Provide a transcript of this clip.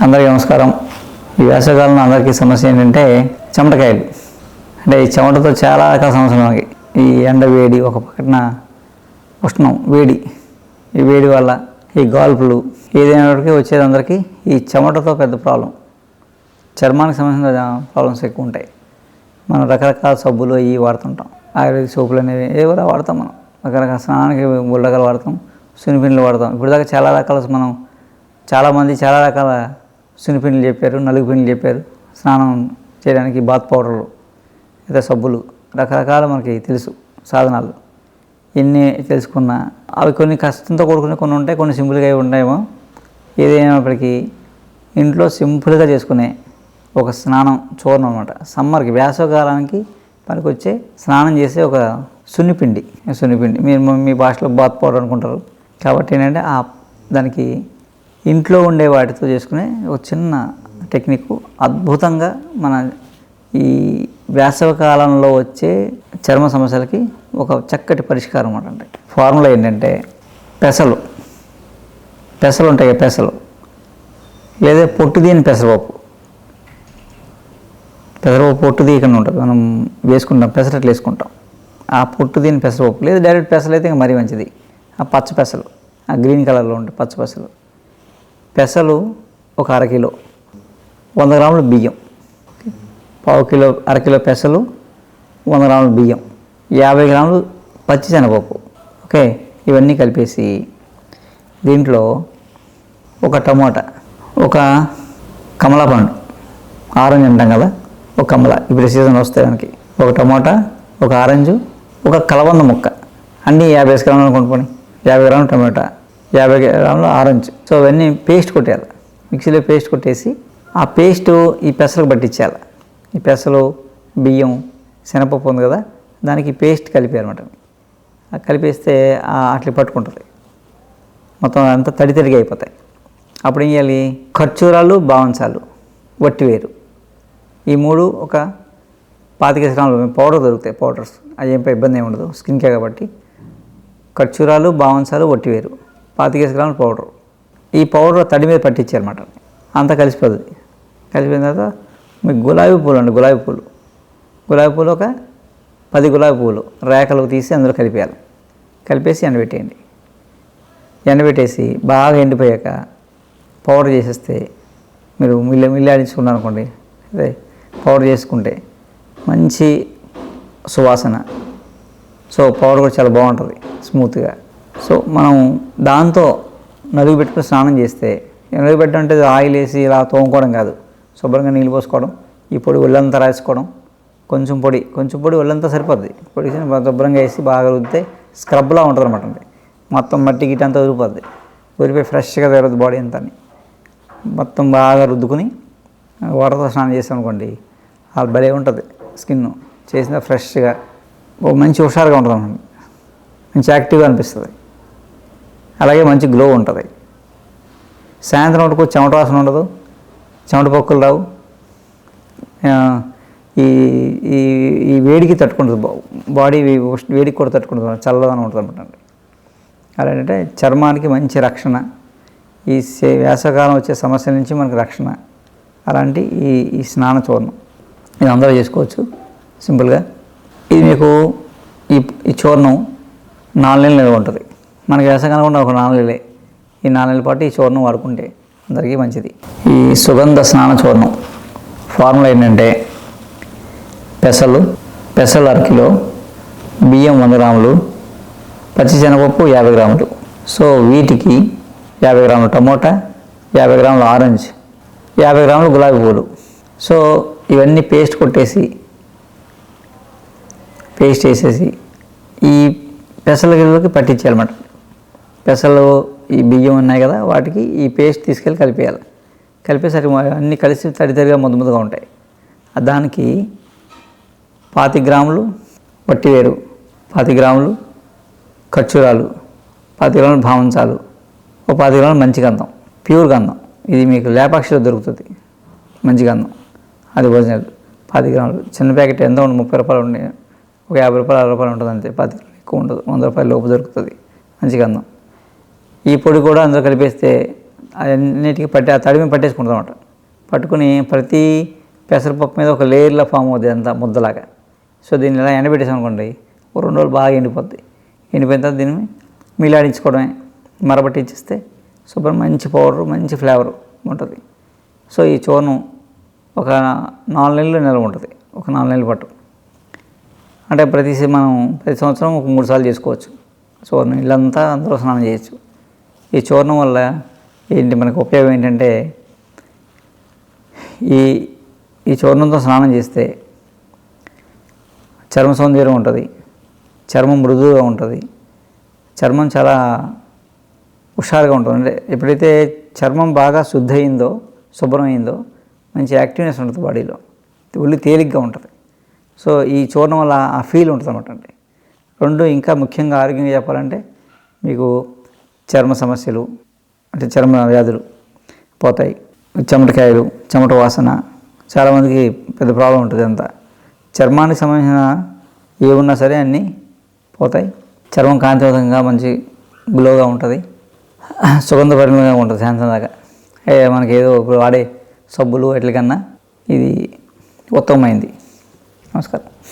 అందరికీ నమస్కారం. ఈ వేసవికాలంలో అందరికీ సమస్య ఏంటంటే చెమటకాయలు. అంటే ఈ చెమటతో చాలా రకాల సమస్యలు మనకి ఈ ఎండ వేడి ఒక పక్కన ఉష్ణం వేడి. ఈ వేడి వల్ల ఈ గాల్పులు ఏదైనప్పటికీ వచ్చేది అందరికీ ఈ చెమటతో పెద్ద ప్రాబ్లం. చర్మానికి సంబంధించిన ప్రాబ్లమ్స్ ఎక్కువ ఉంటాయి. మనం రకరకాల సబ్బులు అవి వాడుతుంటాం. ఆయుర్వేదిక్ సోపులు అనేవి ఏవో వాడతాం మనం. రకరకాల స్నానానికి గుళ్ళకలు వాడతాం. సునిపిన్లు వాడతాం. ఇప్పుడు దాకా చాలా రకాల మనం చాలామంది చాలా రకాల సునిపిన్లు చెప్పారు నలుగు పిన్లు చెప్పారు. స్నానం చేయడానికి బాత్ పౌడర్లు ఇతర సబ్బులు రకరకాల మనకి తెలుసు సాధనాలు. ఎన్ని తెలుసుకున్నా అవి కొన్ని కష్టంతో కూడుకుని కొన్ని ఉంటాయి కొన్ని సింపుల్గా అవి ఉంటాయేమో ఏదైనప్పటికీ ఇంట్లో సింపుల్గా చేసుకునే ఒక స్నానం చూర్ణం అనమాట సమ్మర్కి వేసవకాలానికి పనికొచ్చే స్నానం చేసే ఒక సున్నిపిండి సున్నిపిండి. మీరు మీ- మీ భాషలో బాత్ పౌడర్ అనుకుంటారు. కాబట్టి ఏంటంటే ఆ దానికి ఇంట్లో ఉండే వాటితో చేసుకునే ఒక చిన్న టెక్నిక్. అద్భుతంగా మన ఈ వేసవ కాలంలో వచ్చే చర్మ సమస్యలకి ఒక చక్కటి పరిష్కారం అనమాట అంటే. ఫార్ములా ఏంటంటే పెసలు. పెసలు ఉంటాయి పెసలు. లేదా పొట్టుదీని పెసరపప్పు. పెసరపప్పు పొట్టు తీయకుండా ఉంటుంది. మనం వేసుకుంటాం పెసరట్లు వేసుకుంటాం. ఆ పొట్టు దీని పెసరపప్పు లేదు డైరెక్ట్ పెసలు అయితే ఇంకా మరీ మంచిది. ఆ పచ్చ పెసలు. ఆ గ్రీన్ కలర్లో ఉంటాయి పచ్చ పెసలు. పెసలు ఒక అరకిలో వంద గ్రాములు బియ్యం. పావు కిలో అరకిలో పెసలు వంద గ్రాములు బియ్యం యాభై గ్రాములు పచ్చి శనగపప్పు. ఓకే ఇవన్నీ కలిపేసి దీంట్లో ఒక టమోటా ఒక కమలా పండు ఆరెంజ్ అంటాం కదా ఒక కమల. ఇప్పుడు సీజన్ వస్తాయి మనకి ఒక టమోటా ఒక ఆరెంజ్ ఒక కలబంద ముక్క. అన్నీ యాభై గ్రాములు కొనుక్కొని యాభై గ్రాములు టమోటా. యాభై గ్రాములు ఆరెంజ్. సో అవన్నీ పేస్ట్ కొట్టేయాలి. మిక్సీలో పేస్ట్ కొట్టేసి ఆ పేస్ట్ ఈ పెసలకు పట్టించాలి ఈ పెసలు బియ్యం శనగపప్పు ఉంది కదా దానికి పేస్ట్ కలిపేయాలన్నమాట కలిపేస్తే అట్లా పట్టుకుంటుంది. మొత్తం అంతా తడి తడిగా అయిపోతాయి. అప్పుడు ఏం చేయాలి? ఖర్చూరాలు బావంచాలు వట్టివేరు ఈ మూడు ఒక పాతిక గ్రాములు పౌడర్ దొరుకుతాయి పౌడర్స్. అది ఏం ఇబ్బంది ఏమి ఉండదు. స్కిన్ కేర్ కాబట్టి. ఖర్చూరాలు బావంచాలు వట్టివేరు పాతికేసి గ్రాముల పౌడర్. ఈ పౌడర్ తడి మీద పట్టించారన్నమాట. అంతా కలిసిపోతుంది కలిసిపోయిన తర్వాత మీకు గులాబీ పూలు అండి గులాబీ పూలు. గులాబీ పూలు ఒక పది గులాబీ పూలు రేఖలు తీసి అందులో కలిపేయాలి. కలిపేసి ఎండబెట్టేయండి. ఎండబెట్టేసి బాగా ఎండిపోయాక పౌడర్ చేసేస్తే మీరు మిల్లి మిల్లాడించుకున్నారు అనుకోండి అదే పౌడర్ చేసుకుంటే మంచి సువాసన. సో పౌడర్ కూడా చాలా బాగుంటుంది స్మూత్గా. సో మనం దాంతో నలుగు పెట్టుకుని స్నానం చేస్తే నలుగు పెట్టడం అంటే ఆయిల్ వేసి ఇలా తోముకోవడం కాదు. శుభ్రంగా నీళ్ళు పోసుకోవడం ఈ పొడి ఒళ్ళంతా రాసుకోవడం కొంచెం పొడి కొంచెం పొడి ఒళ్ళంతా సరిపోద్ది. పొడి శుభ్రంగా వేసి బాగా రుద్దితే స్క్రబ్లా ఉంటుంది అనమాట అండి మొత్తం మట్టి గిట్టి అంతా ఊరిపోద్ది. ఊరిపోయి ఫ్రెష్గా తిరగదు బాడీ అంతా మొత్తం బాగా రుద్దుకుని వాటర్తో స్నానం చేసాం అనుకోండి అది భలే ఉంటుంది స్కిన్. చేసిన ఫ్రెష్గా మంచి హుషారుగా ఉంటుంది మంచి యాక్టివ్గా అనిపిస్తుంది. అలాగే మంచి గ్లో ఉంటుంది. సాయంత్రం వరకు చెమట వాసన ఉండదు. చెమట పొక్కులు రావు. ఈ ఈ ఈ వేడికి తట్టుకుంటుంది బాడీ వేడికి కూడా తట్టుకుంటుంది. చల్లదనం ఉంటుంది అనమాట అలా ఏంటంటే చర్మానికి మంచి రక్షణ. ఈ వేసవకాలం వచ్చే సమస్యల నుంచి మనకు రక్షణ. అలాంటి ఈ ఈ స్నాన చూర్ణం. ఇది అందరూ చేసుకోవచ్చు. సింపుల్గా. ఇది మీకు ఈ ఈ చూర్ణం నాలుగు నెలలు ఉంటుంది. మనకి వేసవకాలం కూడా ఒక నాలుగు ఈ నాలుగు పాటు ఈ చూర్ణం వాడుకుంటే అందరికీ మంచిది. ఈ సుగంధ స్నాన చూర్ణం ఫార్ములా ఏంటంటే పెసలు పెసలు అరకిలో బియ్యం వంద గ్రాములు పచ్చిశనగపప్పు యాభై గ్రాములు. సో వీటికి యాభై గ్రాముల టమోటా యాభై గ్రాముల ఆరెంజ్ యాభై గ్రాములు గులాబీ పూలు సో ఇవన్నీ పేస్ట్ కొట్టేసి పేస్ట్ వేసేసి ఈ పెసల గిన్నెలోకి పట్టించేయాలన్నమాట. పెసలు ఈ బియ్యం ఉన్నాయి కదా వాటికి ఈ పేస్ట్ తీసుకెళ్ళి కలిపేయాలి. కలిపేసరికి మరి అన్నీ కలిసి తడి తడిగా ముద్ద ముద్దగా ఉంటాయి. దానికి పాతి గ్రాములు వట్టివేరు పాతి గ్రాములు ఖర్చూరాలు పాతి గ్రాములు భావంచాలు ఓ పాతి గ్రాములు మంచి గంధం ప్యూర్ గంధం. ఇది మీకు లేపాక్షిలో దొరుకుతుంది మంచి గంధం. అది ఒరిజినల్. పాతి గ్రాములు. చిన్న ప్యాకెట్ ఎంత ఉండదు ముప్పై రూపాయలు ఉండే. ఒక యాభై రూపాయలు అరవై రూపాయలు ఉంటుంది అంతే పాతి ఎక్కువ ఉండదు. వంద రూపాయల లోపు దొరుకుతుంది. మంచి గంధం. ఈ పొడి కూడా అందులో కలిపేస్తే అన్నిటికీ పట్టి ఆ తడిమి పట్టేసుకుంటుంది అనమాట పట్టుకుని ప్రతి పెసరపప్పు మీద ఒక లేయర్లో ఫామ్ అవుతుంది అంతా ముద్దలాగా. సో దీన్ని ఇలా ఎండబెట్టేసాం అనుకోండి ఒక రెండు రోజులు బాగా ఎండిపోద్ది. ఎండిపోయిన తర్వాత దీన్ని మిలాడించుకోవడమే. మరబట్టి ఇచ్చేస్తే శుభ్రం మంచి పౌడర్ మంచి ఫ్లేవర్ ఉంటుంది. సో ఈ చూర్ణం ఒక నాలుగు నెలలు నిల్వ ఉంటుంది ఒక నాలుగు నెలలు పట్టు అంటే ప్రతి మనం ప్రతి సంవత్సరం ఒక మూడు సార్లు చేసుకోవచ్చు. చూర్ణం ఇల్లంతా అందరూ స్నానం చేయొచ్చు. ఈ చూర్ణం వల్ల ఏంటి మనకు ఉపయోగం ఏంటంటే ఈ ఈ చూర్ణంతో స్నానం చేస్తే చర్మ సౌందర్యం ఉంటుంది చర్మం మృదువుగా ఉంటుంది చర్మం చాలా హుషారుగా ఉంటుంది. అంటే ఎప్పుడైతే చర్మం బాగా శుద్ధ అయిందో శుభ్రం అయిందో మంచి యాక్టివ్నెస్ ఉంటుంది బాడీలో. ఒళ్ళు తేలిగ్గా ఉంటుంది. సో ఈ చూడడం వల్ల ఆ ఫీల్ ఉంటుంది అనమాట అండి రెండు ఇంకా ముఖ్యంగా ఆరోగ్యంగా చెప్పాలంటే మీకు చర్మ సమస్యలు అంటే చర్మ వ్యాధులు పోతాయి. చెమటకాయలు చెమట వాసన చాలామందికి పెద్ద ప్రాబ్లం ఉంటుంది అంతా. చర్మానికి సంబంధించిన ఏమున్నా సరే అన్నీ పోతాయి. చర్మం కాంతివంతంగా మంచి గ్లోగా ఉంటుంది. సుగంధభరితంగా ఉంటుంది సాయంత్రం దాకా. మనకి ఏదో ఇప్పుడు వాడే సబ్బులు వాటి కన్నా ఇది ఉత్తమమైంది. నమస్కారం.